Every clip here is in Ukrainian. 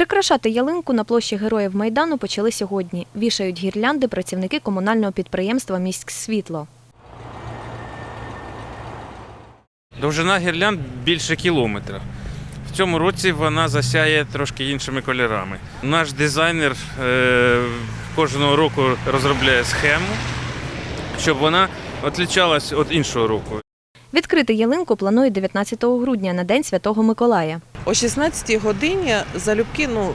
Прикрашати ялинку на площі Героїв Майдану почали сьогодні. Вішають гірлянди працівники комунального підприємства «Міськсвітло». Довжина гірлянд більше кілометра. В цьому році вона засяє трошки іншими кольорами. Наш дизайнер е, кожного року розробляє схему, щоб вона відрізнялась від іншого року. Відкрити ялинку планують 19 грудня на День Святого Миколая. О 16-й годині залюбки, ну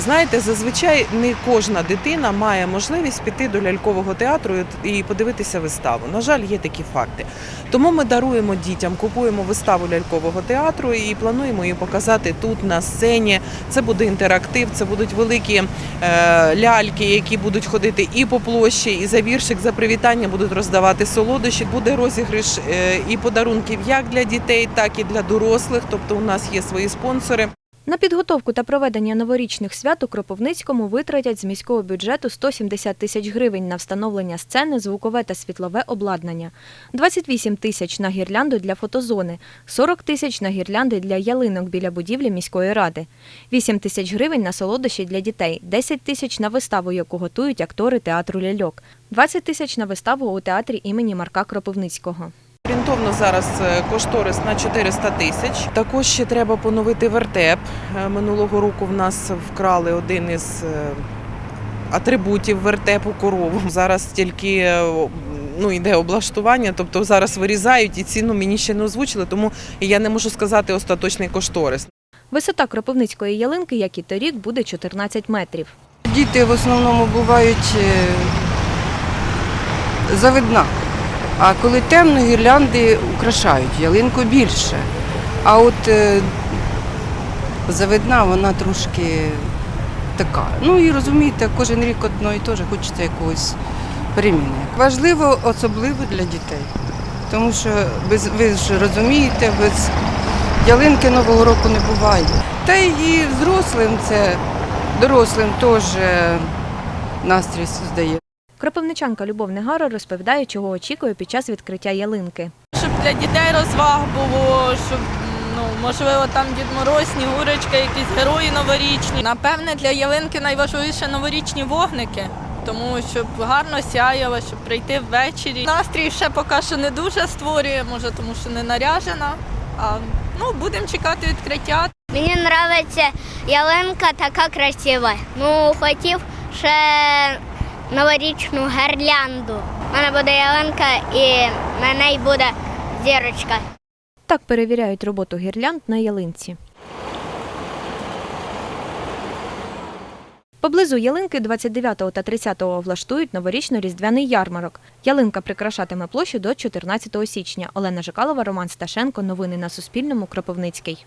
знаєте, зазвичай не кожна дитина має можливість піти до лялькового театру і подивитися виставу. На жаль, є такі факти. Тому ми даруємо дітям, купуємо виставу лялькового театру і плануємо її показати тут на сцені. Це буде інтерактив, це будуть великі е, ляльки, які будуть ходити і по площі, і за віршик, за привітання будуть роздавати солодощі. Буде розіграш е, і подарунків як для дітей, так і для дорослих. Тобто у нас є свої спонсори. На підготовку та проведення новорічних свят у Кропивницькому витратять з міського бюджету 170 тисяч гривень на встановлення сцени, звукове та світлове обладнання, 28 тисяч на гірлянду для фотозони, 40 тисяч на гірлянди для ялинок біля будівлі міської ради, 8 тисяч гривень на солодощі для дітей, 10 тисяч на виставу, яку готують актори театру ляльок, 20 тисяч на виставу у театрі імені Марка Кропивницького. Орієнтовно зараз е, кошторис на 400 тисяч. Також ще треба поновити вертеп. Е, Минулого року в нас вкрали один із е, атрибутів вертепу корову. Зараз тільки ну, йде облаштування, тобто зараз вирізають і ціну мені ще не озвучили, тому я не можу сказати остаточний кошторис. Висота Кропивницької ялинки, як і торік, буде 14 метрів. Діти в основному бувають завидна. А коли темно, гірлянди украшають ялинку більше. А от е, завидна, вона трошки така. Ну і розумієте, кожен рік одно і те ж хочеться якогось переміни. Важливо, особливо для дітей. Тому що без, ви ж розумієте, без ялинки Нового року не буває. Та і взрослим це дорослим теж е, настрій здає. Кропивничанка Любов Негара розповідає, чого очікує під час відкриття ялинки. щоб для дітей розваг було, щоб ну можливо там Дід Мороз, Снігурочка, якісь герої новорічні. Напевне, для ялинки найважливіше новорічні вогники. Тому щоб гарно сяяло, щоб прийти ввечері. Настрій ще поки що не дуже створює, може тому що не наряжена. А ну будемо чекати відкриття. Мені подобається ялинка така красива. Ну, хотів ще новорічну гірлянду. У мене буде ялинка і на неї буде зірочка. Так перевіряють роботу гірлянд на ялинці. Поблизу ялинки 29 та 30 влаштують новорічно-різдвяний ярмарок. Ялинка прикрашатиме площу до 14 січня. Олена Жикалова, Роман Сташенко. Новини на Суспільному. Кропивницький.